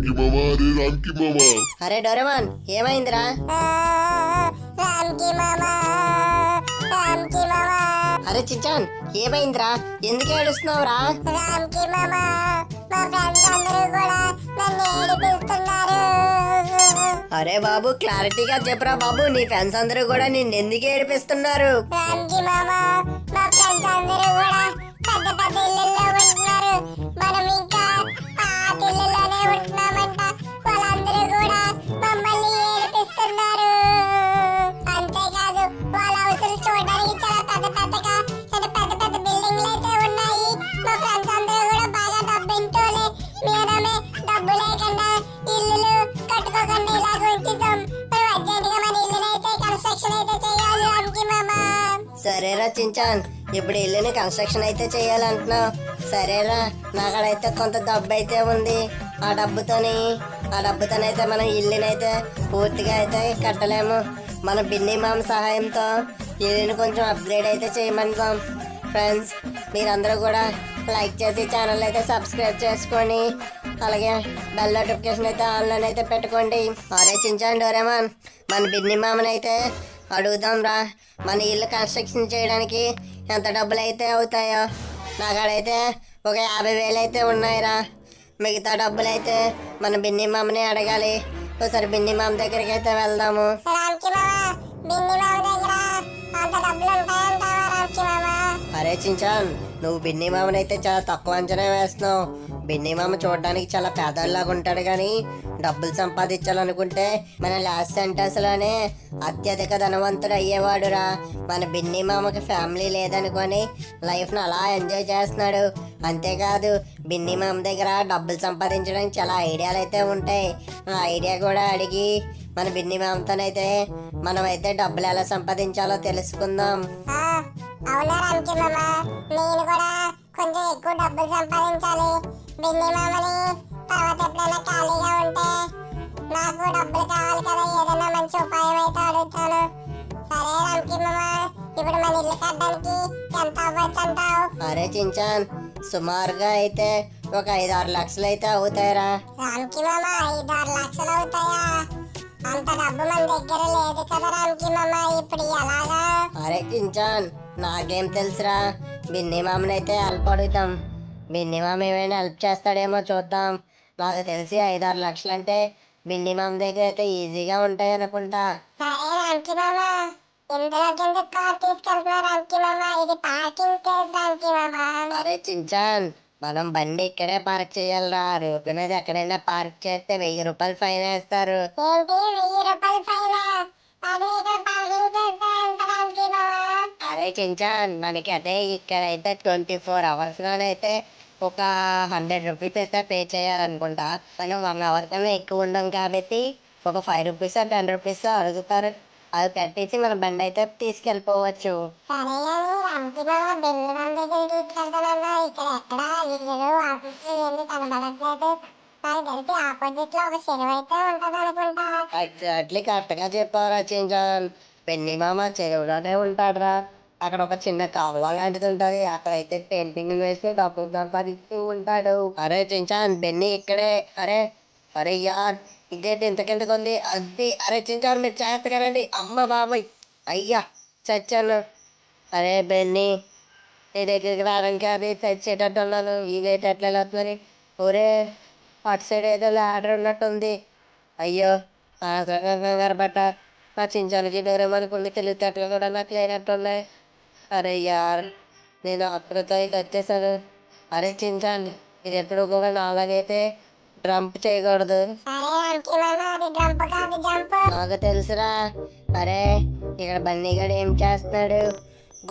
రామ్కి మామ అరే రామ్కి మామ. అరే డోరేమాన్ ఏమైందిరా? రామ్కి మామా రామ్కి మామా. అరే చిచ్చాన్ ఏమైందిరా? ఎందుకు ఏడుస్తున్నావురా? రామ్కి మామా మా ఫ్రెండ్స్ అందరూ కూడా నన్ను ఏడిపిస్తున్నారు. అరే బాబు క్లారిటీగా చెప్పురా బాబు నీ ఫ్రెండ్స్ అందరూ కూడా నిన్ను ఎందుకు ఏడిపిస్తున్నారు? రామ్కి మామా మా ఫ్రెండ్స్ అందరూ కూడా పెద్ద పెద్ద ఇళ్ళల్లో ఉంటున్నారు. మనం సరేరా చించాన్ ఇప్పుడు ఇల్లుని కన్స్ట్రక్షన్ అయితే చేయాలంటున్నావు. సరేరా నాకడైతే కొంత డబ్బు అయితే ఉంది. ఆ డబ్బుతోని ఆ డబ్బుతోనైతే మనం ఇల్లునైతే పూర్తిగా అయితే కట్టలేము. మన బిన్ని మామ సహాయంతో ఇల్లుని కొంచెం అప్గ్రేడ్ అయితే చేయమంటాం ఫ్రెండ్స్ మీరందరూ కూడా లైక్ చేసి ఛానల్ అయితే సబ్స్క్రైబ్ చేసుకొని అలాగే బెల్ నోటిఫికేషన్ అయితే ఆన్లైన్ అయితే పెట్టుకోండి. ఆలోచించండి డోరేమాన్ మన బిన్ని మామనైతే అడుగుదాం రా మన ఇల్లు కన్స్ట్రక్షన్ చేయడానికి ఎంత డబ్బులు అయితే అవుతాయో నాకాడైతే ఒక యాభై వేలు అయితే ఉన్నాయిరా. మిగతా డబ్బులు అయితే మన బిన్ని మామని అడగాలి. ఒకసారి బిన్ని మామ దగ్గరికి అయితే వెళ్దాము అరే చించాన్ నువ్వు బిన్ని మామనైతే అయితే చాలా తక్కువ అంచనా వేస్తున్నావు. బిన్ని మామ చూడడానికి చాలా పేదోళ్ళలాగా ఉంటాడు కానీ డబ్బులు సంపాదించాలనుకుంటే మన లాస్ట్ సెంటెన్స్లోనే అత్యధిక ధనవంతుడు అయ్యేవాడురా. మన బిన్ని మామకి ఫ్యామిలీ లేదనుకొని లైఫ్ను అలా ఎంజాయ్ చేస్తున్నాడు. అంతేకాదు బిన్ని మామ దగ్గర డబ్బులు సంపాదించడానికి చాలా ఐడియాలు అయితే ఉంటాయి. ఆ ఐడియా కూడా అడిగి మన బిన్ని మామతోనైతే మనమైతే డబ్బులు ఎలా సంపాదించాలో తెలుసుకుందాం. అవునా రామ్కి మామ? నేను కూడా కొంచెం ఎక్కువ డబ్బులు సంపాదించాలి. బిన్ని మామని తర్వాత ఎప్పుడైనా ఖాళీగా ఉంటే నాకు డబ్బులు కావాలి కదా ఏదైనా మంచి ఉపాయం అయితే అడుగుతాను. సరే రామ్కి మామ ఇప్పుడు మన ఇల్లు కట్టడానికి ఎంత అవ్వచ్చు అంటావు? అరే చించాన్ సుమారుగా అయితే ఒక ఐదు ఆరు లక్షలు అయితే అవుతాయిరా. రామ్కి మామ ఐదు ఆరు లక్షలు అవుతాయా? అంత డబ్బు మన దగ్గర లేదు కదా రామ్కి మామ ఇప్పుడు ఎలాగా? అరే చించాన్ నాకేం తెలుసురా? బిన్ని మామని అయితే హెల్ప్ అడుగుతాం. బిన్ని మామ ఏమైనా హెల్ప్ చేస్తాడేమో చూద్దాం. నాకు తెలిసి ఐదు ఆరు లక్షలు అంటే బిన్ని మామ దగ్గర అయితే ఈజీగా ఉంటాయి అనుకుంటా. సరే రామ్కి మామ ఇందులో కింద కార్ తీసుకెళ్తున్నా రామ్కి మామ ఇది పార్కింగ్ ప్లేస్ రామ్కి మామ. అరే చించాన్ మనం బండి ఇక్కడే పార్క్ చేయాలిరా. రోడ్డు మీద ఎక్కడైనా పార్క్ చేస్తే వెయ్యి రూపాయలు ఫైన్ వేస్తారు. అదే చించాన్ మనకి అదే ఇక్కడైతే ట్వంటీ ఫోర్ అవర్స్లోనైతే ఒక హండ్రెడ్ రూపీస్ అయితే పే చేయాలనుకుంటా. మనం వన్ అవర్ కన్నా ఎక్కువ ఉండం కాబట్టి ఒక ఫైవ్ రూపీస్ టెన్ రూపీస్ అడుగుతారు. అది కట్టేసి మన బండి అయితే తీసుకెళ్ళిపోవచ్చు. సరే కానీ రామ్కి మామ బిల్లు మన దగ్గర తీసుకెళ్తానన్నా ఇక్కడ ఎక్కడ ఇల్లు ఆఫీస్ ఇవన్నీ కనబడట్లేదు. నాకు తెలిసి ఆపోజిట్లో ఒక చెరువు అయితే ఉంటది అనుకుంటా ఎగ్జాక్ట్లీ కరెక్ట్గా చెప్పారా చించాన్ పెళ్ళి మామ చెరువులోనే ఉంటాడురా. అక్కడ ఒక చిన్న కాలువ లాంటిది ఉంటుంది. అక్కడైతే పెయింటింగ్ వేసి డబ్బులు సంపాదిస్తూ ఉంటాడు. అరే చించాన్ బెన్ని ఇక్కడే. అరే అరే యార్. ఇదేంటి ఇంతకెందుకు ఉంది? అది అరే మీరు మీరు రండి అమ్మ బాబాయ్. అయ్యా చచ్చాను. అరే బెన్ని నీ దగ్గరికి రావడానికి అది చచ్చేటట్టు ఉన్నాను ఇదైతే ఎట్లా వెళ్తుంది ఒరే అటు సైడ్ ఏదో ల్యాడర్ ఉన్నట్టుంది. అయ్యో కంగారు పట్ట నా చించాలకి డోరేమనుకుంది తెలివితేటలు కూడా నాకు లేనట్టున్నాయి. అరే యార్ నేను అప్పుడుతో ఇది వచ్చేసాను. అరే చించాలి ఇది ఎప్పుడు కూడా నాలాగైతే డ్రంప్ చేయకూడదు. నాకు తెలుసురా. అరే ఇక్కడ బన్నీ గడు ఏం చేస్తున్నాడు?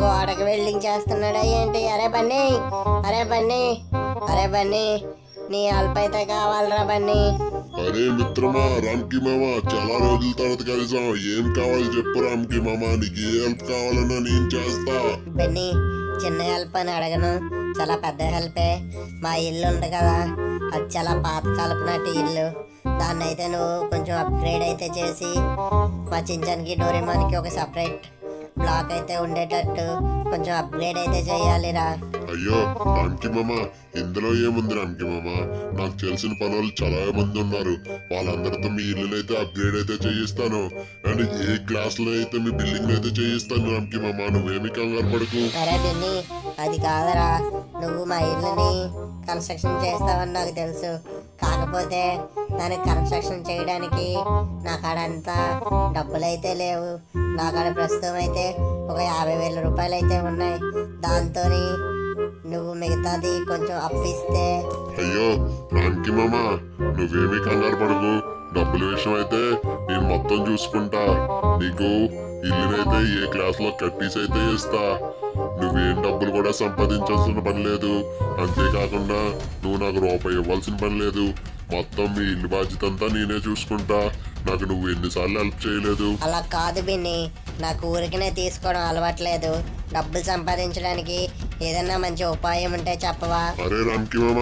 గోడకి వెల్డింగ్ చేస్తున్నాడా ఏంటి? అరే బన్నీ అరే బన్నీ అరే బన్నీ నీ హెల్ప్ అయితే కావాలరా బన్నీ. అరే మిత్రమా రామ్కి మామ చాలా రోజుల తర్వాత కలిసాం. ఏం కావాలి చెప్పు రామ్కి మామ నీకు ఏ హెల్ప్ కావాలన్నా నేను చేస్తా. బెన్నీ చిన్న హెల్ప్ అని అడగను. చాలా పెద్ద హెల్పే మా ఇల్లు ఉంది కదా. అది చాలా పాత కలప నాటి ఇల్లు. దాన్ని అయితే నువ్వు కొంచెం అప్గ్రేడ్ అయితే చేసి మా చించానికి డోరేమానికి ఒక సపరేట్ బ్లాక్ అయితే ఉండేటట్టు కొంచెం అప్గ్రేడ్ అయితే చేయాలిరా. అయ్యో రామ్కి మామ ఇందులో ఏముంది రామ్కి మామ? నాకు తెలిసిన పనులు చాలా మంది ఉన్నారు. వాళ్ళందరితో మీ ఇల్లు అయితే అప్గ్రేడ్ అయితే చేయిస్తాను. అండ్ ఏ క్లాస్లో అయితే మీ బిల్డింగ్ అయితే చేయిస్తాను రామ్కి మామ నువ్వేమి కంగారు పడకు. సరే బిన్ని అది కాదురా. నువ్వు మా ఇల్లుని కన్స్ట్రక్షన్ చేస్తావని నాకు తెలుసు. కాకపోతే దాని కన్స్ట్రక్షన్ చేయడానికి నా కాడ అంత డబ్బులు అయితే లేవు. నా కాడ ప్రస్తుతం అయితే ఒక యాభై వేల రూపాయలు అయితే ఉన్నాయి. దాంతో నువ్వు మిగతాది కొంచెం అప్పిస్తే. అయ్యో రామ్కి మామ. నువ్వేమి కంగారు పడకు. డబ్బుల విషయం అయితే నేను మొత్తం చూసుకుంటా. నీకు ఇల్లునైతే ఏ క్లాస్లో కట్టేసి అయితే ఇస్తా. నువ్వేం డబ్బులు కూడా సంపాదించాల్సిన పని లేదు. అంతేకాకుండా నువ్వు నాకు రూపాయి ఇవ్వాల్సిన పని లేదు. మొత్తం మీ ఇల్లు బాధ్యత అంతా నేనే చూసుకుంటా. నాకు నువ్వు ఎన్నిసార్లు హెల్ప్ చేయలేదు. అలా కాదు బిన్ని. నాకు ఊరికనే తీసుకోవడం అలవాట్లేదు. డబ్బులు సంపాదించడానికి ఏదన్నా మంచి ఉపాయం ఉంటే చెప్పవా? అరే రామ్కి మామ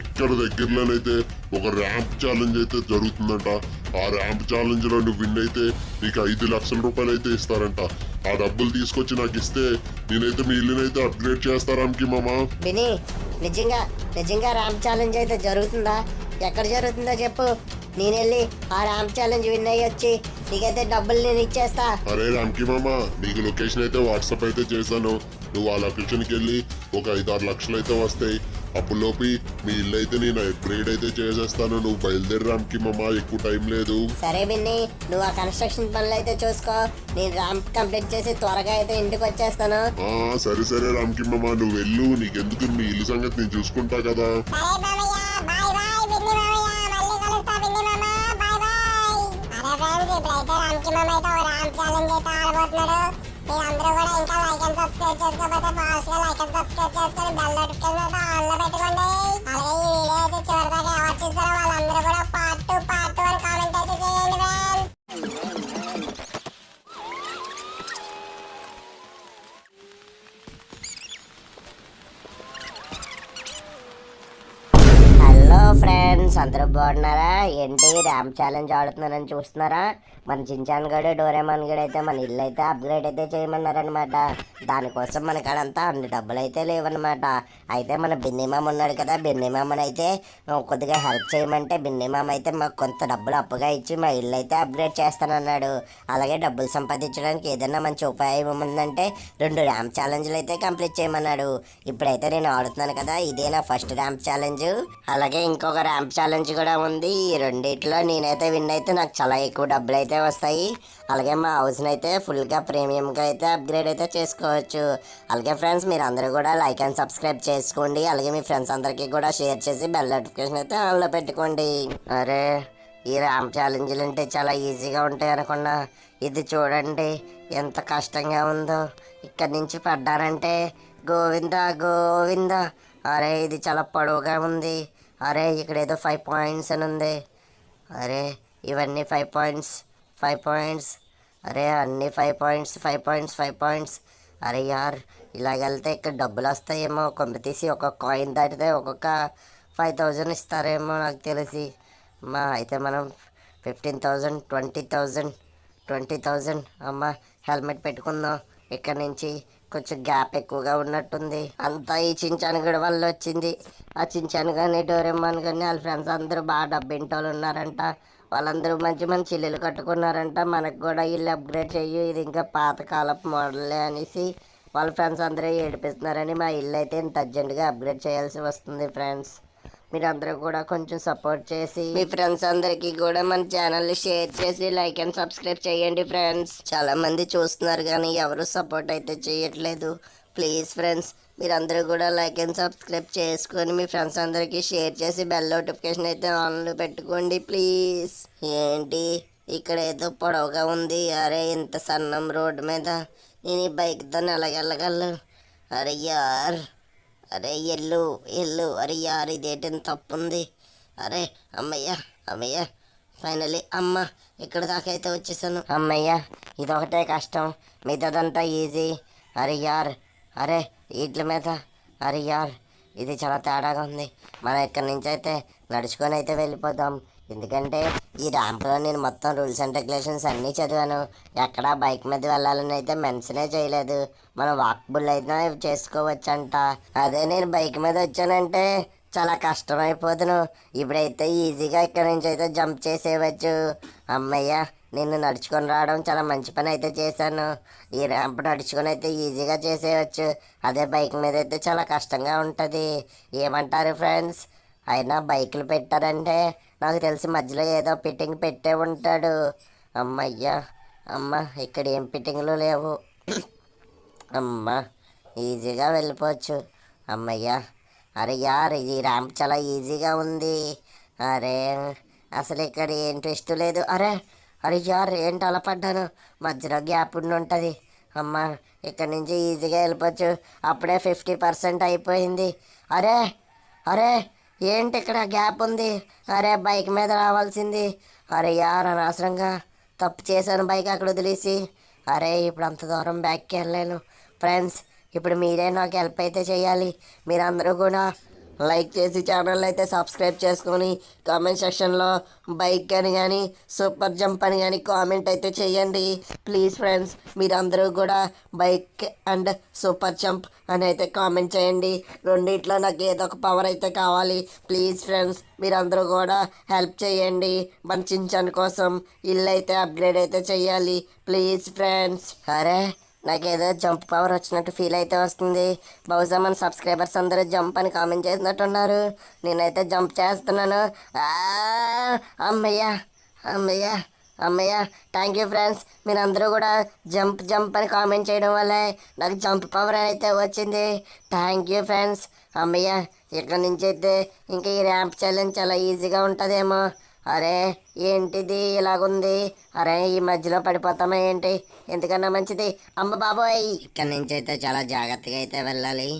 ఇక్కడ దగ్గరలోనైతే ఒక ర్యాంప్ ఛాలెంజ్ అయితే జరుగుతుందంట. ఆ ర్యాంప్ ఛాలెంజ్లో నువ్వు విన్ అయితే నీకు ఐదు లక్షల రూపాయలు అయితే ఇస్తారంట. ఆ డబ్బులు తీసుకొచ్చి నాకు ఇస్తే నేనైతే మీ ఇల్లునైతే అప్గ్రేడ్ చేస్తా రామ్కి మామ. బిని నిజంగా నిజంగా ర్యాంప్ ఛాలెంజ్ అయితే జరుగుతుందా? ఎక్కడ జరుగుతుందో చెప్పు. నేను వెళ్ళి ఆ ర్యాంప్ ఛాలెంజ్ విన్ అయ్యి వచ్చి నీకైతే డబ్బులు నేను ఇచ్చేస్తా. అరే రామ్కి మామ నీకు లొకేషన్ అయితే వాట్సాప్ అయితే చేశాను. నువ్వు ఆ లొకేషన్కి వెళ్ళి ఒక ఐదు ఆరు లక్షలు అయితే వస్తాయి. అప్పులోపి మీ ఇల్లు అయితే నేను అప్గ్రేడ్ అయితే చేసేస్తాను. నువ్వు బయలుదేరి రామ్కి మామ ఎక్కువ టైం లేదు. సరే బిన్ని నువ్వు ఆ కన్స్ట్రక్షన్ పనులు అయితే చూసుకో. నేను ర్యాంప్ కంప్లీట్ చేసి త్వరగా అయితే ఇంటికి వచ్చేస్తాను. ఆ సరే సరే రామ్కి మామ నువ్వు వెళ్ళు. నీకెందుకు మీ ఇల్లు సంగతి నేను చూసుకుంటా కదా. ఫ్రెండ్స్ ఇప్పుడైతే అయితే ఓ రామ్ ఛాలెంజ్ అయితే ఆడబోతున్నాడు. మీరందరూ కూడా ఇంకా లైక్ అండ్ సబ్స్క్రైబ్ చేసుకోకపోతే ఫాస్ట్గా లైక్ అండ్ సబ్స్క్రైబ్ చేసుకొని బెల్ నోటిఫికేషన్ అయితే ఆన్లో పెట్టుకోండి. అలాగే ఈ వీడియో అయితే చివరిదాకా ఎవరు చూసారో వాళ్ళందరూ కూడా పార్ట్ టూ పార్ట్ టూ అని కామెంట్ అయితే చేయండి ఫ్రెండ్స్ హలో ఫ్రెండ్స్ అందరూ బాగున్నారా? ఏంటి ర్యాంప్ ఛాలెంజ్ ఆడుతున్నారని చూస్తున్నారా? మన చించాన్ గడు డోరేమాన్ గడు అయితే మన ఇల్లు అయితే అప్గ్రేడ్ అయితే చేయమన్నారనమాట దానికోసం మన కాడంతా అన్ని డబ్బులు అయితే లేవన్నమాట. అయితే మన బిన్నిమామ ఉన్నాడు కదా బిన్నిమామని అయితే కొద్దిగా హెల్ప్ చేయమంటే బిన్నిమామ అయితే మాకు కొంత డబ్బులు అప్పుగా ఇచ్చి మా ఇల్లు అయితే అప్గ్రేడ్ చేస్తానన్నాడు. అలాగే డబ్బులు సంపాదించడానికి ఏదైనా మంచి ఉపాయం ఉందంటే రెండు ర్యాంప్ ఛాలెంజ్లు అయితే కంప్లీట్ చేయమన్నాడు. ఇప్పుడైతే నేను ఆడుతున్నాను కదా ఇదే నా ఫస్ట్ ర్యాంప్ ఛాలెంజ్. అలాగే ఇంకొక ర్యాంప్ ఛాలెంజ్ కూడా ఉంది. ఈ రెండిట్లో నేనైతే విన్ అయితే నాకు చాలా ఎక్కువ డబ్బులు అయితే వస్తాయి. అలాగే మా హౌస్ని అయితే ఫుల్గా ప్రీమియంగా అయితే అప్గ్రేడ్ అయితే చేసుకోవచ్చు. అలాగే ఫ్రెండ్స్ మీరు అందరూ కూడా లైక్ అండ్ సబ్స్క్రైబ్ చేసుకోండి. అలాగే మీ ఫ్రెండ్స్ అందరికీ కూడా షేర్ చేసి బెల్ నోటిఫికేషన్ అయితే ఆన్లో పెట్టుకోండి. అరే ఈ ర్యాంప్ ఛాలెంజ్లు అంటే చాలా ఈజీగా ఉంటాయి అనుకున్నా. ఇది చూడండి ఎంత కష్టంగా ఉందో. ఇక్కడి నుంచి పడ్డారంటే గోవింద గోవింద. అరే ఇది చాలా పొడవుగా ఉంది. అరే ఇక్కడ ఏదో ఫైవ్ పాయింట్స్ అని ఉంది. అరే ఇవన్నీ ఫైవ్ పాయింట్స్. ఫైవ్ పాయింట్స్ అరే అన్ని five points five points five points అరే యార్ ఇలాగెళ్తే ఇక్కడ డబ్బులు వస్తాయేమో కొంప తీసి ఒక కాయిన్ దాటితే ఒక్కొక్క ఫైవ్ థౌజండ్ ఇస్తారేమో నాకు తెలిసి. మా అయితే మనం fifteen thousand twenty thousand twenty thousand అమ్మ హెల్మెట్ పెట్టుకుందాం. ఇక్కడ నుంచి కొంచెం గ్యాప్ ఎక్కువగా ఉన్నట్టుంది. అంతా ఈ చించాను వల్ల వచ్చింది. ఆ చించాను కానీ డోరెమ్మాన్ కానీ వాళ్ళ ఫ్రెండ్స్ అందరూ బాగా డబ్బింటోళ్ళు ఉన్నారంట. వాళ్ళందరూ మంచి మంచి ఇల్లులు కట్టుకున్నారంట. మనకు కూడా ఇల్లు అప్గ్రేడ్ చెయ్యి. ఇది ఇంకా పాతకాలపు మోడలే అనేసి వాళ్ళ ఫ్రెండ్స్ అందరూ ఏడిపిస్తున్నారని మా ఇల్లు అయితే ఇంత అర్జెంటుగా అప్గ్రేడ్ చేయాల్సి వస్తుంది ఫ్రెండ్స్ మీరందరూ కూడా కొంచెం సపోర్ట్ చేసి మీ ఫ్రెండ్స్ అందరికీ కూడా మన ఛానల్ షేర్ చేసి లైక్ అండ్ సబ్స్క్రైబ్ చేయండి ఫ్రెండ్స్ చాలా మంది చూస్తున్నారు కానీ ఎవరు సపోర్ట్ అయితే చేయట్లేదు. ప్లీజ్ ఫ్రెండ్స్ మీరందరూ కూడా లైక్ అండ్ సబ్స్క్రైబ్ చేసుకొని మీ ఫ్రెండ్స్ అందరికీ షేర్ చేసి బెల్ నోటిఫికేషన్ అయితే ఆన్లో పెట్టుకోండి ప్లీజ్ ఏంటి? ఇక్కడ ఏదో పొడవుగా ఉంది. అరే ఇంత సన్నం రోడ్డు మీద. నేను ఈ బైక్తో ఎలాగెళ్ళగలను? అరే యార్. అరే ఎల్లు ఎల్లు. అరే యార్ ఇదేంటి తప్పు ఉంది అరే అమ్మయ్య అమ్మయ్య. ఫైనలీ అమ్మ ఇక్కడ దాకా అయితే వచ్చేసాను. అమ్మయ్య ఇదొకటే కష్టం. మిగతాదంతా ఈజీ. అరే యార్. అరే వీటి మీద. అరే యార్ ఇది చాలా తేడాగా ఉంది. మనం ఇక్కడి నుంచి అయితే నడుచుకొని అయితే వెళ్ళిపోదాం. ఎందుకంటే ఈ ర్యాంప్లో నేను మొత్తం రూల్స్ అండ్ రెగ్యులేషన్స్ అన్నీ చదివాను. ఎక్కడా బైక్ మీద వెళ్ళాలని అయితే మెన్షనే చేయలేదు. మనం వాక్బుల్ అయితే చేసుకోవచ్చంట. అదే నేను బైక్ మీద వచ్చానంటే చాలా కష్టమైపోతును. ఇప్పుడైతే ఈజీగా ఇక్కడ నుంచి అయితే జంప్ చేసేయవచ్చు. అమ్మయ్య నిన్ను నడుచుకొని రావడం చాలా మంచి పని అయితే చేశాను. ఈ ర్యాంప్ నడుచుకొని అయితే ఈజీగా చేసేయచ్చు అదే బైక్ మీద అయితే చాలా కష్టంగా ఉంటుంది. ఏమంటారు ఫ్రెండ్స్? అయినా బైకులు పెట్టారంటే నాకు తెలిసి మధ్యలో ఏదో ఫిట్టింగ్ పెట్టే ఉంటాడు. అమ్మయ్యా అమ్మ ఇక్కడ ఏం ఫిట్టింగ్లు లేవు. అమ్మ ఈజీగా వెళ్ళిపోవచ్చు. అమ్మయ్యా అరే యార్ ఈ ర్యాంప్ చాలా ఈజీగా ఉంది. అరే అసలు ఇక్కడ ఏం ట్విస్ట్ లేదు. అరే అరే యార్ ఏంటి అలా పడ్డాను? మధ్యలో గ్యాప్ ఉండి ఉంటుంది. అమ్మ ఇక్కడ నుంచి ఈజీగా వెళ్ళిపోవచ్చు. అప్పుడే ఫిఫ్టీ పర్సెంట్ అయిపోయింది. అరే అరే ఏంటి ఇక్కడ గ్యాప్ ఉంది? అరే బైక్ మీద రావాల్సింది. అరే యార్ అనవసరంగా తప్పు చేశాను బైక్ అక్కడ వదిలేసి. అరే ఇప్పుడు అంత దూరం బ్యాక్కి వెళ్ళలేను. ఫ్రెండ్స్ ఇప్పుడు మీరే నాకు హెల్ప్ అయితే చేయాలి. మీరందరూ కూడా లైక్ చేసి ఛానల్ అయితే సబ్స్క్రైబ్ చేసుకొని కామెంట్ సెక్షన్లో బైక్ అని కానీ సూపర్ జంప్ అని కానీ కామెంట్ అయితే చేయండి. ప్లీజ్ ఫ్రెండ్స్ మీరందరూ కూడా బైక్ అండ్ సూపర్ జంప్ అని అయితే కామెంట్ చేయండి. రెండిట్లో నాకు ఏదో ఒక పవర్ అయితే కావాలి. ప్లీజ్ ఫ్రెండ్స్ మీరందరూ కూడా హెల్ప్ చేయండి. మన చించన్ కోసం ఇల్లు అయితే అప్గ్రేడ్ అయితే చేయాలి. Please friends. అరే నాకేదో జంప్ పవర్ వచ్చినట్టు ఫీల్ అయితే వస్తుంది. బహుశా మన సబ్స్క్రైబర్స్ అందరూ జంప్ అని కామెంట్ చేసినట్టున్నారు. నేనైతే జంప్ చేస్తున్నాను. అమ్మయ్యా అమ్మయ్యా అమ్మయ్య థ్యాంక్ యూ ఫ్రెండ్స్ మీరందరూ కూడా జంప్ జంప్ అని కామెంట్ చేయడం వల్లే నాకు జంప్ పవర్ అయితే వచ్చింది. థ్యాంక్ యూ ఫ్రెండ్స్ అమ్మయ్య ఇక్కడ నుంచి అయితే ఇంకా ఈ ర్యాంప్ ఛాలెంజ్ చాలా ఈజీగా ఉంటుందేమో. అరే ఏంటిది ఇలాగుంది? అరే ఈ మధ్యలో పడిపోతామా ఏంటి? ఎందుకన్నా మంచిది? అమ్మ బాబోయ్! ఇక్కడ నుంచి అయితే చాలా జాగ్రత్తగా అయితే వెళ్ళాలి.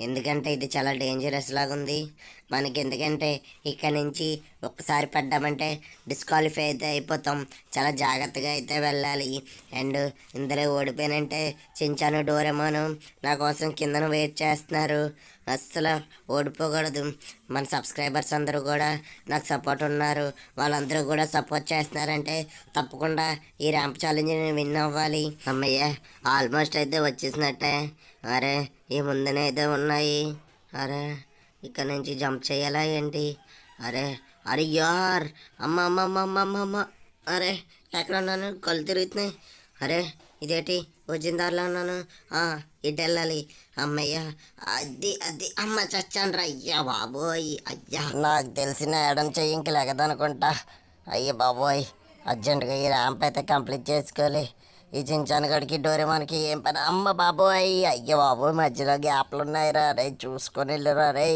ఎందుకంటే ఇది చాలా డేంజరస్ లాగుంది. మనకి ఎందుకంటే ఇక్కడ నుంచి ఒక్కసారి పడ్డామంటే డిస్క్వాలిఫై అయితే అయిపోతాం. చాలా జాగ్రత్తగా అయితే వెళ్ళాలి. అండ్ ఇందులో ఓడిపోయానంటే చించాను డోరెమోను. నా కోసం కిందన వెయిట్ చేస్తున్నారు. అస్సలు ఓడిపోకూడదు. మన సబ్స్క్రైబర్స్ అందరూ కూడా నాకు సపోర్ట్ ఉన్నారు. వాళ్ళందరూ కూడా సపోర్ట్ చేస్తున్నారంటే తప్పకుండా ఈ ర్యాంప్ ఛాలెంజ్ నేను విన్ అవ్వాలి. అమ్మయ్య ఆల్మోస్ట్ అయితే వచ్చేసినట్టే. అరే ఈ ముందునే అయితే ఉన్నాయి. అరే ఇక్కడ నుంచి జంప్ చేయాలా ఏంటి? అరే అరే యార్! అమ్మ అమ్మ అమ్మ అమ్మ అమ్మ అమ్మ అరే ఎక్కడ ఉన్నాను కళ్ళు తిరుగుతున్నాయి. అరే ఇదేటి వచ్చిన దారిలో ఉన్నాను? ఇటు వెళ్ళాలి అమ్మయ్య అది అది అమ్మ చచ్చాను అయ్యా బాబోయ్ అయ్యా. నాకు తెలిసిన ఎడం చెయ్యి ఇంక లేకదనుకుంటా అయ్య బాబోయ్ అర్జెంటుగా ఈ ర్యాంప్ అయితే కంప్లీట్ చేసుకోవాలి ఈ చించానగడికి మనకి ఏం పని? అమ్మ బాబోయ్ అయ్య బాబోయ్ మధ్యలో గ్యాప్లు ఉన్నాయి రా రే చూసుకొని వెళ్ళరా రే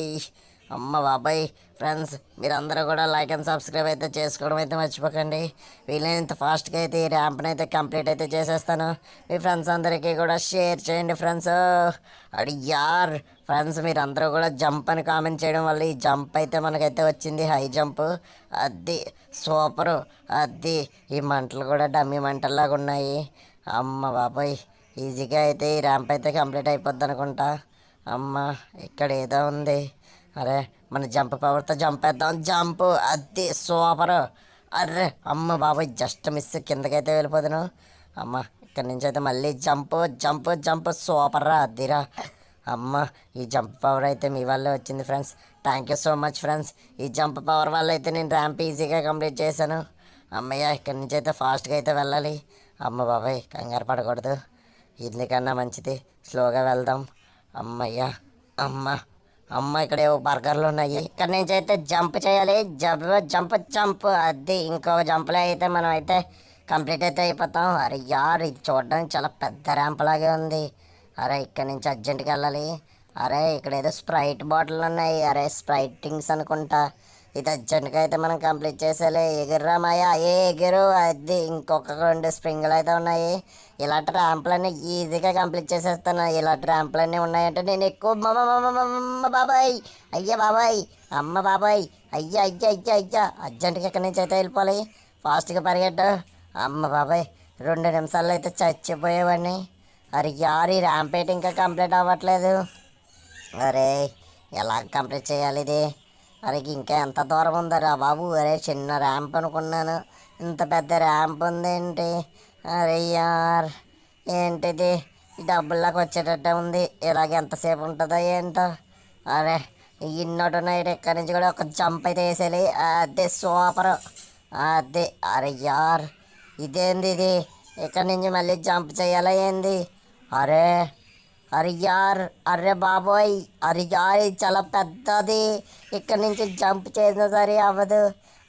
అమ్మ బాబాయ్ ఫ్రెండ్స్ మీరందరూ కూడా లైక్ అండ్ సబ్స్క్రైబ్ అయితే చేసుకోవడం అయితే మర్చిపోకండి. వీలైనంత ఫాస్ట్గా అయితే ఈ ర్యాంప్ని అయితే కంప్లీట్ అయితే చేసేస్తాను. మీ ఫ్రెండ్స్ అందరికీ కూడా షేర్ చేయండి ఫ్రెండ్స్ అడి యార్ ఫ్రెండ్స్ మీరందరూ కూడా జంప్ అని కామెంట్ చేయడం వల్ల ఈ జంప్ అయితే మనకైతే వచ్చింది. హై జంప్ అది సూపరు అది ఈ మంటలు కూడా డమ్మీ మంటల్లాగా ఉన్నాయి. అమ్మ బాబాయ్ ఈజీగా అయితే ఈ ర్యాంప్ అయితే కంప్లీట్ అయిపోద్ది అనుకుంటా. అమ్మ ఇక్కడ ఏదో ఉంది. అరే మన జంప్ పవర్తో జంప్ వేద్దాం జంప్. అది సూపర్. అర్రే అమ్మ బాబాయ్ జస్ట్ మిస్ కిందకైతే వెళ్ళిపోతాను అమ్మ ఇక్కడ నుంచి అయితే మళ్ళీ జంప్ జంప్ జంప్. సూపర్ రా అదిరా అమ్మ ఈ జంప్ పవర్ అయితే మీ వల్లే వచ్చింది friends. Thank you so much friends. ఈ జంప్ పవర్ వల్ల అయితే నేను ర్యాంప్ ఈజీగా కంప్లీట్ చేశాను. అమ్మయ్య ఇక్కడి నుంచి అయితే ఫాస్ట్గా అయితే వెళ్ళాలి. అమ్మ బాబాయ్ కంగారు పడకూడదు. ఎందుకన్నా మంచిది. స్లోగా వెళ్దాం. అమ్మయ్య అమ్మ. అమ్మ ఇక్కడ ఏవో బర్గర్లు ఉన్నాయి. ఇక్కడ నుంచి అయితే జంప్ చేయాలి. Jump jump jump. అది ఇంకో జంప్లో అయితే మనం అయితే కంప్లీట్ అయితే అయిపోతాం. అరే యార్ ఇది చూడడానికి చాలా పెద్ద ర్యాంప్ లాగే ఉంది. అరే ఇక్కడ నుంచి అర్జెంట్కి వెళ్ళాలి. అరే ఇక్కడ ఏదో స్ప్రైట్ బాటిల్ ఉన్నాయి. అరే స్ప్రైటింగ్స్ అనుకుంటా. ఇది అర్జెంట్గా అయితే మనం కంప్లీట్ చేసేయాలి. ఎగురురా ఏ ఎగిరు. అది ఇంకొక రెండు స్ప్రింగ్లు అయితే ఉన్నాయి. ఇలాంటి ర్యాంపులన్నీ ఈజీగా కంప్లీట్ చేసేస్తాను. ఇలాంటి ర్యాంపులన్నీ ఉన్నాయంటే నేను ఎక్కువ మమ బాబాయ్. అయ్యా బాబాయ్. అమ్మ బాబాయ్. అయ్యా అయ్యా అయ్యా అయ్యా. అర్జెంట్గా ఇక్కడి నుంచి అయితే వెళ్ళిపోవాలి. ఫాస్ట్గా పరిగెట్టు. అమ్మ బాబాయ్ రెండు నిమిషాల్లో అయితే చచ్చిపోయేవాడిని. అరే యారు ఈ ర్యాంప్ ఇంకా కంప్లీట్ అవ్వట్లేదు. అరే ఎలా కంప్లీట్ చేయాలి ఇది? అరే ఇంకా ఎంత దూరం ఉందరా బాబు. అరే చిన్న ర్యాంప్ అనుకున్నాను. ఇంత పెద్ద ర్యాంప్ ఉందేంటి? అరే యార్ ఏంటిది? డబ్బుల్లోకి వచ్చేటట్టే ఉంది. ఇలాగ ఎంతసేపు ఉంటుందో ఏంటో? అరే ఇన్నోటి నైట్ ఇక్కడి నుంచి కూడా ఒక జంప్ అయితే వేసేయాలి. అదే సూపర్. అదే అరే యార్ ఇదేంది ఇది? ఇక్కడి నుంచి మళ్ళీ జంప్ చేయాలా ఏంది? అరే అరే యార్ అరే బాబోయ్ అరే యార్ ఇది చాలా పెద్దది. ఇక్కడ నుంచి జంప్ చేసినా సరే అవ్వదు.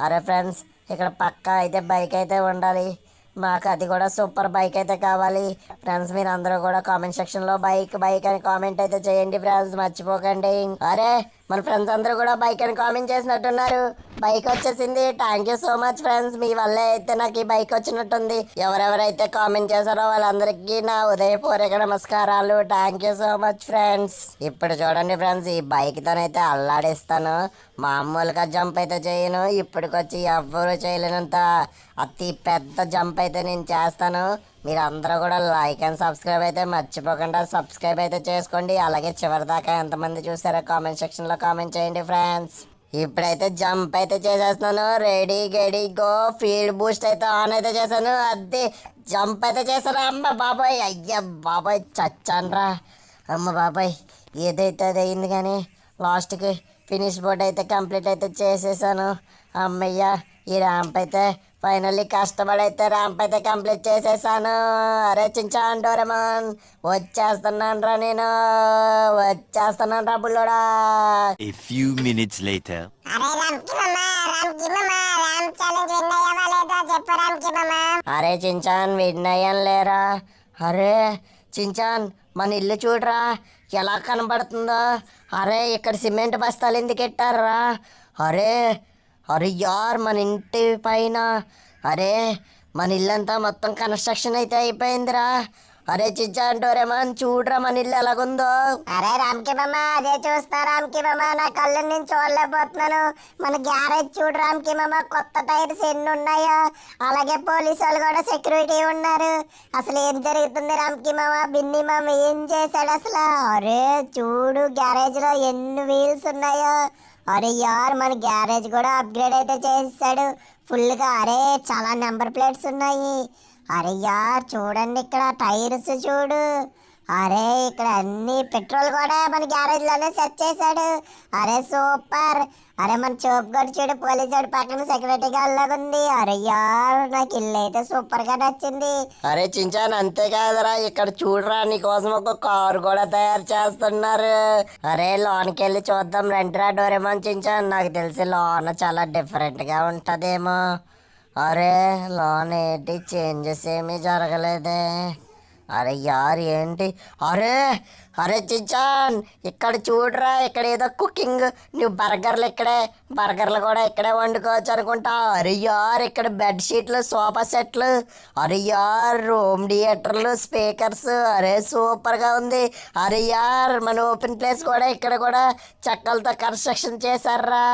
అరే ఫ్రెండ్స్ ఇక్కడ పక్క అయితే బైక్ అయితే ఉండాలి. మాకు అది కూడా సూపర్ బైక్ అయితే కావాలి. ఫ్రెండ్స్ మీరు అందరూ కూడా కామెంట్ సెక్షన్లో బైక్ బైక్ అని కామెంట్ అయితే చేయండి ఫ్రెండ్స్. మర్చిపోకండి. అరే మన ఫ్రెండ్స్ అందరూ కూడా బైక్ అని కామెంట్ చేసినట్టున్నారు. బైక్ వచ్చేసింది. Thank you so much friends మీ వల్లే అయితే నాకు ఈ బైక్ వచ్చినట్టుంది. ఎవరెవరైతే కామెంట్ చేశారో వాళ్ళందరికీ నా ఉదయపూర్వక నమస్కారాలు. Thank you so much friends ఇప్పుడు చూడండి ఫ్రెండ్స్ ఈ బైక్ తోనైతే అల్లాడిస్తాను. మామూలుగా జంప్ అయితే చేయను. ఇప్పటికొచ్చి ఎవ్వరూ చేయలేనంత అతి పెద్ద జంప్ అయితే నేను చేస్తాను. మీరు అందరూ కూడా లైక్ అండ్ సబ్స్క్రైబ్ అయితే మర్చిపోకుండా సబ్స్క్రైబ్ అయితే చేసుకోండి. అలాగే చివరి దాకా ఎంతమంది చూసారో కామెంట్ సెక్షన్లో కామెంట్ చేయండి ఫ్రెండ్స్ ఇప్పుడైతే జంప్ అయితే చేసేస్తున్నాను. రెడీ గెడీ గో ఫీల్డ్ బూస్ట్ అయితే ఆన్ అయితే చేశాను. అది జంప్ అయితే చేశాను. అమ్మ బాబాయ్ అయ్యా బాబాయ్ చచ్చాన్రా. అమ్మ బాబాయ్ ఏదైతే అది అయింది కానీ లాస్ట్కి ఫినిష్ బోర్డ్ అయితే కంప్లీట్ అయితే చేసేసాను. అమ్మయ్య ఈ ర్యాంప్ అయితే ఫైనల్లీ కష్టపడి అయితే ర్యాంప్ అయితే కంప్లీట్ చేసేసాను. అరే చించాన్ డోరెమాన్ వచ్చేస్తున్నాను రా నేను. వచ్చేస్తున్నాను రా బుల్లోడా. A few minutes later. అరే రామ్కి మామ రామ్కి మామ రామ్ ఛాలెంజ్ విన్ అయ్యావా లేదా చెప్పు రామ్కి మామ. అరే చించాన్ విన్నయ్యం లేరా. అరే చించాన్ మన ఇల్లు చూడరా. ఎలా కనబడుతుందో. అరే ఇక్కడ సిమెంట్ బస్తాలు ఎందుకు పెట్టారా అరే అరే యార్ మన ఇంటి పైన. అరే మన ఇల్లంతా మొత్తం కన్స్ట్రక్షన్ అయితే అయిపోయిందిరా. అరే చించాన్ మన చూడరా మన ఇల్లు ఎలాగుందో. అరే రామ్కి మామ అదే చూస్తా రామ్కి మామ నా కళ్ళు నేను చూడలేకపోతున్నాను. మన గ్యారేజ్ చూడు రామ్కి మామ కొత్త టైర్స్ ఎన్ని ఉన్నాయో. అలాగే పోలీసు వాళ్ళు కూడా సెక్యూరిటీ ఉన్నారు. అసలు ఏం జరుగుతుంది రామ్కి మామ? బిన్ని మామ ఏం చేశాడు అసలు? అరే చూడు గ్యారేజ్లో ఎన్ని వీల్స్ ఉన్నాయో. అరే యార్ మన గ్యారేజ్ కూడా అప్గ్రేడ్ అయితే చేసేసాడు. ఫుల్గా అరే చాలా నెంబర్ ప్లేట్స్ ఉన్నాయి. అరే యార్ చూడండి ఇక్కడ టైర్స్ చూడు. అరే ఇక్కడ అన్ని పెట్రోల్ కూడా మన గ్యారేజ్లోనే సెట్ చేశాడు. అరే సూపర్. అరే మన చోప్ గడు చూడు పోలీస్ వాడు పక్కన సెక్యూరిటీ గార్డ్ లాగా ఉంది. అరే యార్ నాకు ఇల్లు అయితే సూపర్గా నచ్చింది. అరే చించాన్ అంతేకాదురా. ఇక్కడ చూడరా నీకోసం ఒక కారు కూడా తయారు చేస్తున్నారు. అరే లోన్కి వెళ్ళి చూద్దాం రెంట్రా డోరేమోన్ చించాను. నాకు తెలిసి లోన్ చాలా డిఫరెంట్గా ఉంటదేమో. అరే లోన్ ఏంటి? చేంజెస్ ఏమీ జరగలేదే. అరే యార్ ఏంటి? అరే అరే చిచ్చాన్ ఇక్కడ చూడరా ఇక్కడ ఏదో కుకింగ్. నువ్వు బర్గర్లు ఇక్కడే బర్గర్లు కూడా ఇక్కడే వండుకోవచ్చు అనుకుంటా. అరే యార్ ఇక్కడ బెడ్షీట్లు సోఫా సెట్లు. అరే యార్ రూమ్ థియేటర్లు స్పీకర్స్. అరే సూపర్గా ఉంది. అరే యార్ మన ఓపెన్ ప్లేస్ కూడా ఇక్కడ కూడా చెక్కలతో కన్స్ట్రక్షన్ చేశారా?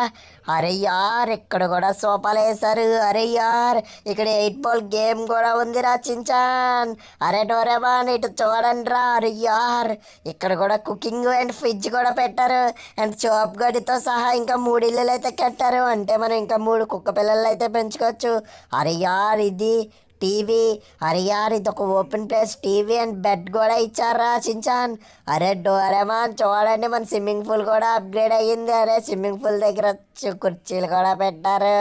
అరే యార్ ఇక్కడ కూడా సోఫాలు వేశారు అరే యార్ ఇక్కడ ఎయిట్ బాల్ గేమ్ కూడా ఉందిరా చించాన్. అరే డోరేమాన్ ఇటు చూడండి రా అరే యార్ ఇక్కడ కూడా కుకింగ్ అండ్ ఫ్రిడ్జ్ కూడా పెట్టారు. అండ్ చోప్ గడితో సహా ఇంకా మూడు ఇల్లులు అయితే కట్టారు. అంటే మనం ఇంకా మూడు కుక్క పిల్లలు అయితే పెంచుకోవచ్చు. అరే యార్ ఇది టీవీ. అరే యార్ ఇది ఒక open place TV and bed కూడా ఇచ్చారా చించాన్ అరే డోరేమాన్ చూడండి మన స్విమ్మింగ్ పూల్ కూడా అప్గ్రేడ్ అయ్యింది. అరే స్విమ్మింగ్ పూల్ దగ్గర కుర్చీలు కూడా పెట్టారు.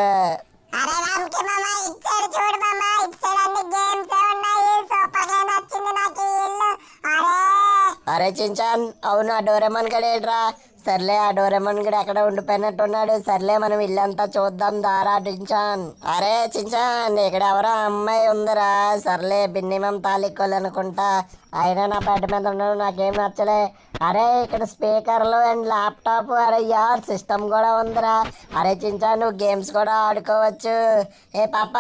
అరే చించాన్ అవును ఆ డోరేమాన్ ఏడ్రా సర్లే ఆ డోరేమాన్ గడు ఎక్కడ ఉండిపోయినట్టున్నాడు. సర్లే మనం ఇల్లంతా చూద్దాం దారా చించాన్ అరే చించాన్ ఇక్కడ ఎవరో అమ్మాయి ఉందిరా. సర్లే బిన్నిమం తాలిక్కోలు అనుకుంటా. అయినా నా బెడ్ మీద ఉండడం నాకేం నచ్చలే. అరే ఇక్కడ స్పీకర్లు అండ్ ల్యాప్టాప్ అరే యార్ సిస్టమ్ కూడా ఉందిరా. అరే చించా నువ్వు గేమ్స్ కూడా ఆడుకోవచ్చు. ఏ పాప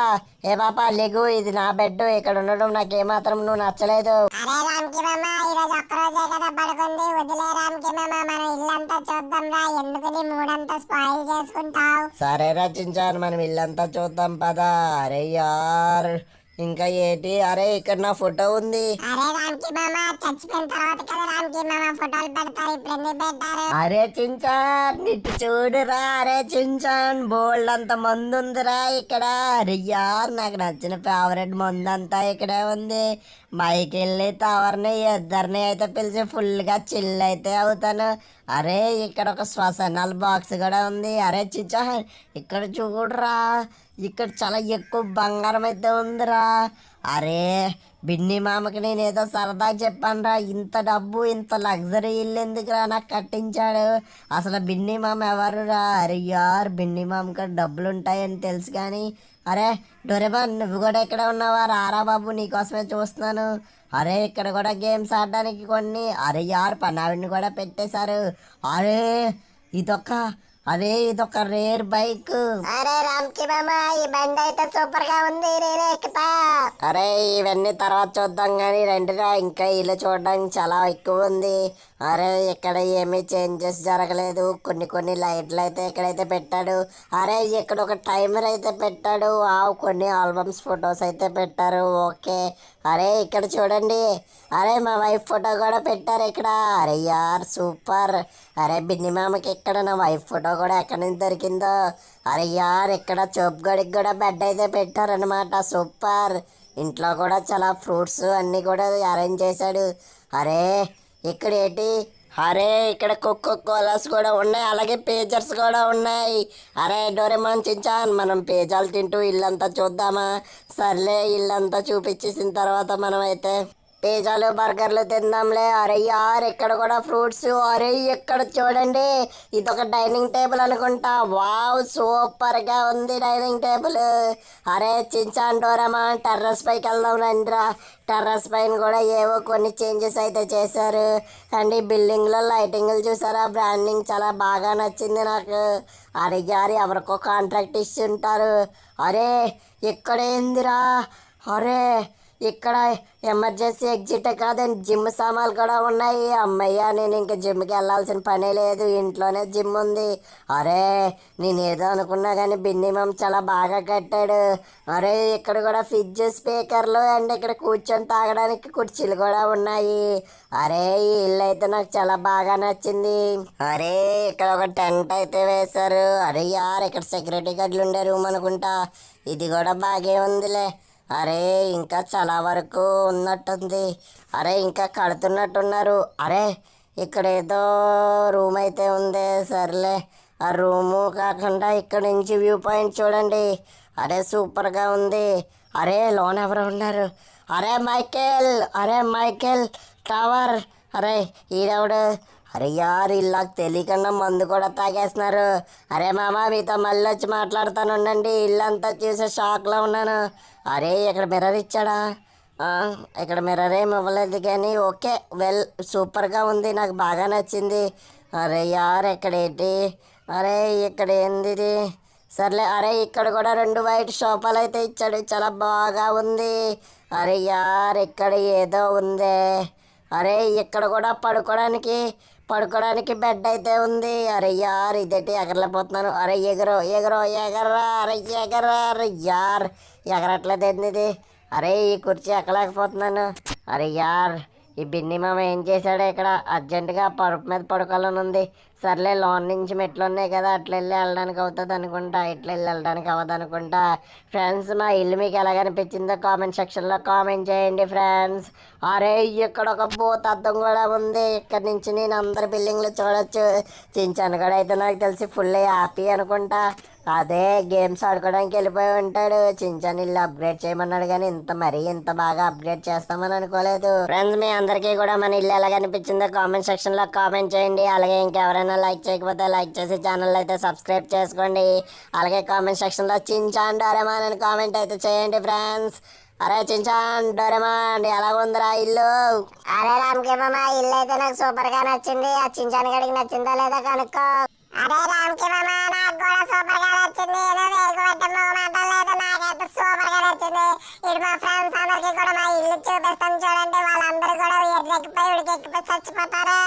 ఏ పాప లెగు ఇది నా బెడ్ ఇక్కడ ఉండడం నాకు ఏమాత్రం నువ్వు నచ్చలేదు. అరే రామ్కి మామ ఈరోజు ఒక్కరోజే కదా పడుకుంది. వదిలే రామ్కి మామ మనం ఇల్లంతా చూద్దాం రా ఎందుకు నీ మూడంతా స్పాయిల్ చేసుకుంటావు? సరే రచించాను మనం ఇల్లంతా చూద్దాం పదా. అరే యార్. ఇంకా ఏంటి? అరే ఇక్కడ నా ఫోటో ఉంది. అరే చించాన్ ఇటు చూడురా. అరే చించాన్ బోల్డ్ అంత మందు ఉందిరా ఇక్కడ. అరే యార్ నాకు నచ్చిన ఫేవరెట్ మందు అంతా ఇక్కడే ఉంది. మైకి వెళ్ళి తవర్ని ఇద్దరిని అయితే పిలిచి ఫుల్గా చిల్ అయితే అవుతాను. అరే ఇక్కడ ఒక శ్వసనాల బాక్స్ కూడా ఉంది. అరే చిచ్చాన్ ఇక్కడ చూడురా. ఇక్కడ చాలా ఎక్కువ బంగారం అయితే ఉందిరా. అరే బిన్ని మామకి నేను ఏదో సరదా చెప్పానురా. ఇంత డబ్బు ఇంత లగ్జరీ ఇల్లు ఎందుకురా నాకు కట్టించాడు? అసలు బిన్ని మామ ఎవరురా? అరే యార్ బిన్ని మామకి డబ్బులు ఉంటాయని తెలుసు కానీ. అరే డొరేమాన్ నువ్వు కూడా ఇక్కడ ఉన్నావా? రారా బాబు నీకోసమే చూస్తున్నాను. అరే ఇక్కడ కూడా గేమ్స్ ఆడడానికి కొన్ని. అరే యార్ పనావిడిని కూడా పెట్టేశారు. అరే ఇదొక అరే ఇదొక రేర్ బైక్. అరే రామ్కి మామ ఈ బండి అయితే సూపర్గా ఉంది నేనే ఎక్కుతా. అరే ఇవన్నీ తర్వాత చూద్దాం కానీ రండిరా ఇంకా ఇల్లు చూడడానికి చాలా ఎక్కువ ఉంది. అరే ఇక్కడ ఏమీ చేంజెస్ జరగలేదు. కొన్ని కొన్ని లైట్లు అయితే ఇక్కడైతే పెట్టాడు. అరే ఇక్కడ ఒక టైమర్ అయితే పెట్టాడు. ఆ కొన్ని ఆల్బమ్స్ ఫొటోస్ అయితే పెట్టారు. ఓకే. అరే ఇక్కడ చూడండి. అరే మా వైఫ్ ఫోటో కూడా పెట్టారు ఇక్కడ. అరే యార్ సూపర్. అరే బిన్ని మామకి ఇక్కడ నా వైఫ్ ఫోటో కూడా ఎక్కడి నుంచి దొరికిందో? అరే యార్ ఇక్కడ చోప్ గడికి కూడా బెడ్ అయితే పెట్టారనమాట సూపర్ ఇంట్లో కూడా చాలా ఫ్రూట్స్ అన్నీ కూడా అరేంజ్ చేశాడు. అరే ఇక్కడ ఏంటి? అరే ఇక్కడ కోకో కోలాస్ కూడా ఉన్నాయి అలాగే పేజర్స్ కూడా ఉన్నాయి. అరే డోరేమాన్ చించాన్ మనం పేజాలు తింటూ ఇల్లంతా చూద్దామా? సర్లే ఇల్లంతా చూపించేసిన తర్వాత మనం అయితే పిజ్జాలు బర్గర్లు తిందాంలే. అరే యార్ ఇక్కడ కూడా ఫ్రూట్స్. అరే ఇక్కడ చూడండి ఇదొక డైనింగ్ టేబుల్ అనుకుంటా. వావ్ సూపర్గా ఉంది డైనింగ్ టేబుల్. అరే చించాన్ డోరమా టెర్రస్ పైకి వెళ్దాం రండిరా. టెర్రస్ పైన కూడా ఏవో కొన్ని చేంజెస్ అయితే చేశారు. అండ్ ఈ బిల్డింగ్లో లైటింగ్లు చూసారా? బ్రాండింగ్ చాలా బాగా నచ్చింది నాకు. అరే ఎవరికో కాంట్రాక్ట్ ఇచ్చి ఉంటారు అరే ఇక్కడ ఏందిరా అరే ఇక్కడ ఎమర్జెన్సీ ఎగ్జిట్ కాదని జిమ్ సామాన్లు కూడా ఉన్నాయి. అమ్మయ్య నేను ఇంకా జిమ్కి వెళ్ళాల్సిన పనే లేదు. ఇంట్లోనే జిమ్ ఉంది. అరే నేను ఏదో అనుకున్నా కానీ బిన్నిమం చాలా బాగా కట్టాడు. అరే ఇక్కడ కూడా ఫ్రిడ్జ్ స్పీకర్లు అండ్ ఇక్కడ కూర్చొని తాగడానికి కుర్చీలు కూడా ఉన్నాయి. అరే ఈ ఇల్లు అయితే నాకు చాలా బాగా నచ్చింది. అరే ఇక్కడ ఒక టెంట్ అయితే వేశారు. అరే యార్ ఇక్కడ సెక్యూరిటీ గార్డులు ఉండే రూమ్ అనుకుంటా. ఇది కూడా బాగే ఉందిలే. అరే ఇంకా చాలా వరకు ఉన్నట్టుంది. అరే ఇంకా కడుతున్నట్టున్నారు. అరే ఇక్కడ ఏదో రూమ్ అయితే ఉంది సర్లే. ఆ రూము కాకుండా ఇక్కడ నుంచి వ్యూ పాయింట్ చూడండి. అరే సూపర్గా ఉంది. అరే లోన్ ఎవరు ఉన్నారు. అరే మైకేల్! అరే మైకేల్! టవర్! అరే ఈడెవడు? అరే యార్ ఇల్లాకు తెలియకుండా మందు కూడా తాగేస్తున్నారు. అరే మామ మీతో మళ్ళీ వచ్చి మాట్లాడుతాను ఉండండి ఇల్లంతా చూసే షాక్లో ఉన్నాను. అరే ఇక్కడ మిర్రర్ ఇచ్చాడా? ఇక్కడ మిర్రర్ ఏమి ఇవ్వలేదు కానీ ఓకే వెల్ సూపర్గా ఉంది నాకు బాగా నచ్చింది. అరే యార్ ఇక్కడ ఏంటి అరే ఇక్కడ ఏంది ఇది? సర్లే అరే ఇక్కడ కూడా రెండు వైట్ సోఫాలు అయితే ఇచ్చాడు చాలా బాగా ఉంది. అరే యార్ ఇక్కడ ఏదో ఉందే. అరే ఇక్కడ కూడా పడుకోవడానికి పడుకోవడానికి బెడ్ అయితే ఉంది. అరే యార్ ఇదేంటి ఎగరలేకపోతున్నాను? అరే ఎగరో ఎగరో ఎగర్రా అరే ఎగర్రా అరే యార్. ఎగరట్లేదు ఏంది ఇది అరే ఈ కుర్చీ ఎక్కలేకపోతున్నాను. అరే యార్ ఈ బిన్ని మామ ఏం చేశాడో ఇక్కడ? అర్జెంటుగా పరుపు మీద పడుకోవాలని ఉంది సర్లే లోన్ నుంచి మెట్లు ఉన్నాయి కదా అట్లా వెళ్ళి వెళ్ళడానికి అవుతుంది అనుకుంటా ఇట్లా వెళ్ళి వెళ్ళడానికి అవ్వదు అనుకుంటా. ఫ్రెండ్స్ మా ఇల్లు మీకు ఎలా అనిపించిందో కామెంట్ సెక్షన్లో కామెంట్ చేయండి ఫ్రెండ్స్. అరే ఇక్కడ ఒక భూత అద్దం కూడా ఉంది. ఇక్కడ నుంచి నేను అందరి బిల్డింగ్లు చూడొచ్చు. చించాను కూడా అయితే నాకు తెలిసి ఫుల్ హ్యాపీ అనుకుంటా. అదే గేమ్స్ ఆడుకోవడానికి వెళ్ళిపోయి ఉంటాడు. చించాన్ ఇల్లు అప్గ్రేడ్ చేయమన్నాడు కానీ ఇంత మరీ ఇంత బాగా అప్గ్రేడ్ చేస్తామని అనుకోలేదు. ఫ్రెండ్స్ మీ అందరికీ కూడా మన ఇల్లు ఎలా కనిపించిందో కామెంట్ సెక్షన్లో కామెంట్ చేయండి. అలాగే ఇంకెవరైనా లైక్ చేయకపోతే లైక్ చేసి ఛానల్ అయితే సబ్స్క్రైబ్ చేసుకోండి. అలాగే కామెంట్ సెక్షన్లో చించాన్ అని కామెంట్ అయితే చేయండి ఫ్రెండ్స్ అరే చించాన్ డోరెమాన్ ఎలా ఉందిరా ఇల్లు? అరే రామ్కి మామ ఇల్లు అయితే నాకు సూపర్గా నచ్చింది. ఆ చించాన్ గడికి నచ్చిందా లేదా కనుక్కో. అరే రామ్కి మామ నాకు కూడా సూపర్గా నచ్చింది నాకైతే సూపర్గా నచ్చింది. ఇటు మా ఫ్రెండ్స్ అందరికి కూడా మా ఇల్లు చూపిస్తాం చూడండి. వాళ్ళందరూ కూడా ఎర్రెక్కిపోయి ఉడికెక్కిపోయి చచ్చిపోతారు.